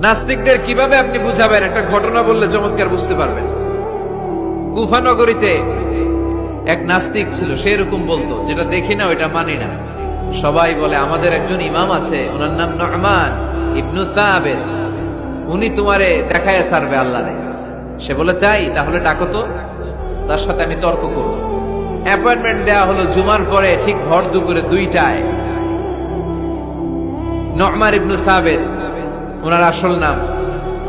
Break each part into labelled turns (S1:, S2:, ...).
S1: নাস্তিকদের কীভাবে আপনি বুঝাবেন? একটা ঘটনা বললে চমৎকার বুঝতে পারবেন। কুফা নগরীতে এক নাস্তিক ছিল, সে এরকম বলতো, যেটা দেখি না, ওইটা মানি না। সবাই বলে, আমাদের একজন ইমাম আছে, ওনার নাম নহমান ইবনু সাহাবেদ উনি তোমারে দেখায় সারবে আল্লাহরে সে বলে, তাই? তাহলে ডাকো তো। তার সাথে আমি তর্ক করব অ্যাপয়েন্টমেন্ট দেয়া হলো জুমার পরে, ঠিক ভর দুপুরে দুইটায়। নহমান ইবনু সাহাবেদ ওনার আসল নাম।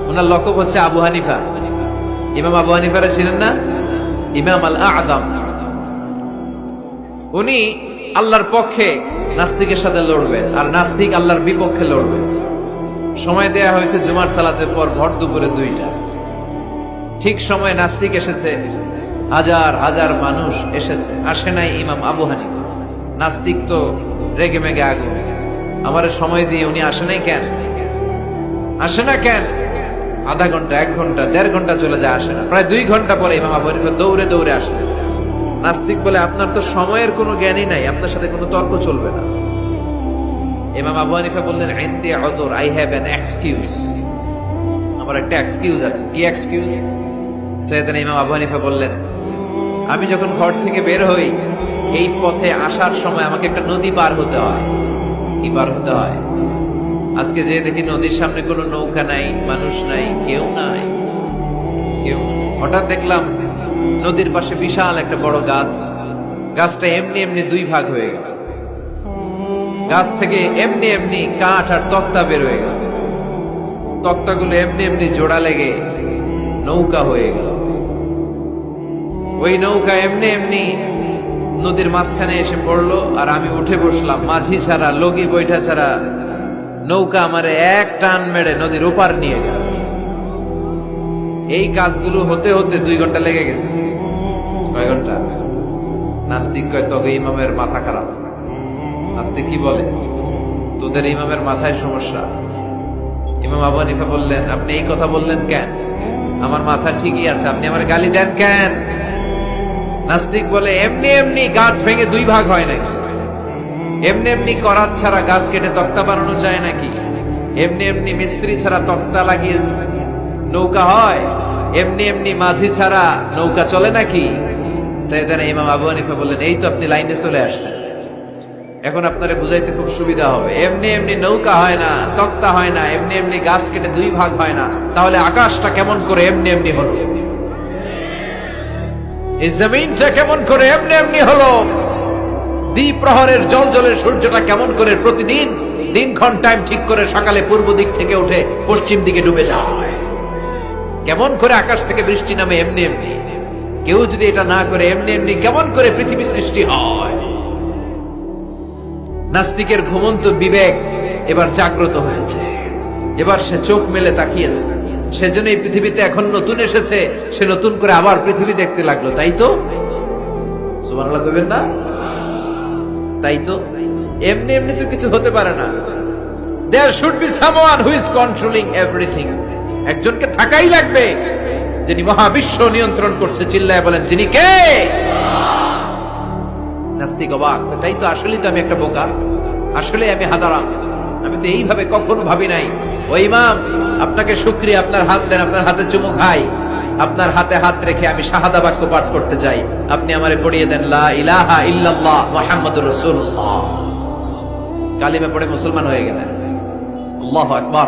S1: ওনার লকব হচ্ছে আবু হানিফা। ইমাম আবু হানিফারা ছিলেন না? ইমাম আল আদম উনি আল্লাহর পক্ষে নাস্তিকের সাথে লড়বেন আর নাস্তিক আল্লাহর বিপক্ষে লড়বে। সময় দেয়া হয়েছে জুমার সালাতের পর ভর দুপুরে দুইটা। ঠিক সময় নাস্তিক এসেছে, হাজার হাজার মানুষ এসেছে। আসে নাই ইমাম আবু হানিফা। নাস্তিক তো রেগে মেগে আগুন। আমার সময় দিয়ে উনি আসে নাই কেন? আসে না কেন? আধা ঘণ্টা, এক ঘণ্টা, দেড় ঘণ্টা চলে যায়, আসে না। প্রায় দুই ঘণ্টা পরে ইমাম আবু দৌড়ে দৌড়ে আসে। নাস্তিক বলে আপনার তো সময়ের কোনো জ্ঞানই নাই, আপনার সাথে কোনো তর্ক চলবে না। ইমাম আবু হানিফা বললেন, ইনদি উযর আই হ্যাভ অ্যান এক্সকিউজ আমার একটা এক্সকিউজ আছে। কি এক্সকিউজ সৈয়দনা ইমাম আবু হানিফা বললেন, আমি যখন ঘর থেকে বের হই, এই পথে আসার সময় আমাকে একটা নদী পার হতে হয়। কি পার হতে হয়? আজকে যে দেখি নদীর সামনে কোনো নৌকা নাই, মানুষ নাই, কেউ নাই। কেউ হঠাৎ দেখলাম নদীর পাশে বিশাল একটা বড় গাছ। গাছটা এমনি এমনি দুই ভাগ হয়ে গেল। গাছ থেকে এমনি এমনি কাঠ আর তক্তা বের হয়ে গেল। তক্তাগুলো এমনি এমনি জোড়া লেগে নৌকা হয়ে গেল। ওই নৌকা এমনি এমনি নদীর মাঝখানে এসে পড়ল আর আমি উঠে বসলাম। মাঝি ছাড়া, লগি বৈঠা ছাড়া নৌকা আমারে এক টান মেরে নদীর ওপার নিয়ে গেল। এই কাজগুলো হতে হতে দুই ঘণ্টা লেগে গেছে। কয় ঘণ্টা? নাস্তিক কয় তবে ইমামের মাথা খারাপ। নাস্তিক কি বলে? তোদের ইমামের মাথায় সমস্যা। ইমাম আবু হানিফা বললেন, আপনি এই কথা বললেন কেন? আমার মাথা ঠিকই আছে, আপনি আমার গালি দেন কেন? নাস্তিক বলে, এমনি এমনি গাছ ভেঙে দুই ভাগ হয় নাকি? এমনি এমনি করাত ছাড়া গাছ কেটে তক্তা বানানো যায় নাকি? এমনি এমনি মিস্ত্রি ছাড়া তক্তা লাগিয়ে নৌকা হয়? এমনি এমনি মাঝি ছাড়া নৌকা চলে নাকি? সৈয়দানা ইমাম আবু হানিফা বললেন, এই তো আপনি লাইনে চলে আসছেন। এখন আপনারে বুঝাইতে খুব সুবিধা হবে। এমনি এমনি নৌকা হয় না, তক্তা হয় না, এমনি এমনি গাছ কেটে দুই ভাগ হয় না। তাহলে আকাশটা কেমন করে এমনি এমনি হলো? এই জমিনটা কেমন করে এমনি এমনি হলো? দ্বীপ প্রহরের জল জলের সূর্যটা কেমন করে প্রতিদিন দিনক্ষণ টাইম ঠিক করে সকালে পূর্ব দিক থেকে উঠে পশ্চিম দিকে ডুবে যায়। কেমন করে আকাশ থেকে বৃষ্টি নামে এমনি এমনি। কেউ যদি এটা না করে এমনি এমনি কেমন করে পৃথিবী সৃষ্টি হয়। নাস্তিকের ঘুমন্ত বিবেক এবার জাগ্রত হয়েছে। এবার সে চোখ মেলে তাকিয়েছে। সেজন্য এই পৃথিবীতে এখন নতুন এসেছে। সে নতুন করে আবার পৃথিবী দেখতে লাগল, তাই তো? কইবেন না? তাই তো? এমনি এমনি তো কিছু হতে পারে না। There should be someone who is controlling everything একজনকে থাকাই লাগবে। যিনি মহাবিশ্ব নিয়ন্ত্রণ করছে, চিল্লায় বলেন, যিনি কে? নাস্তিক অবাক। তাই তো আসলেই তো আমি একটা বোকা। আসলে আমি হাদারাম। আমি তো এইভাবে কখনো ভাবি নাই। ও ইমাম, আপনাকে শুক্রিয়া, আপনার হাত দেন, আপনার হাতে চুমু খাই। আপনার হাতে হাত রেখে আমি শাহাদা বাক্য পাঠ করতে চাই আপনি আমারে পড়িয়ে দেন, লা ইলাহা ইল্লাল্লাহ মুহাম্মাদুর রাসূলুল্লাহ। কালিমা পড়ে মুসলমান হয়ে গেলেন। আল্লাহু আকবার।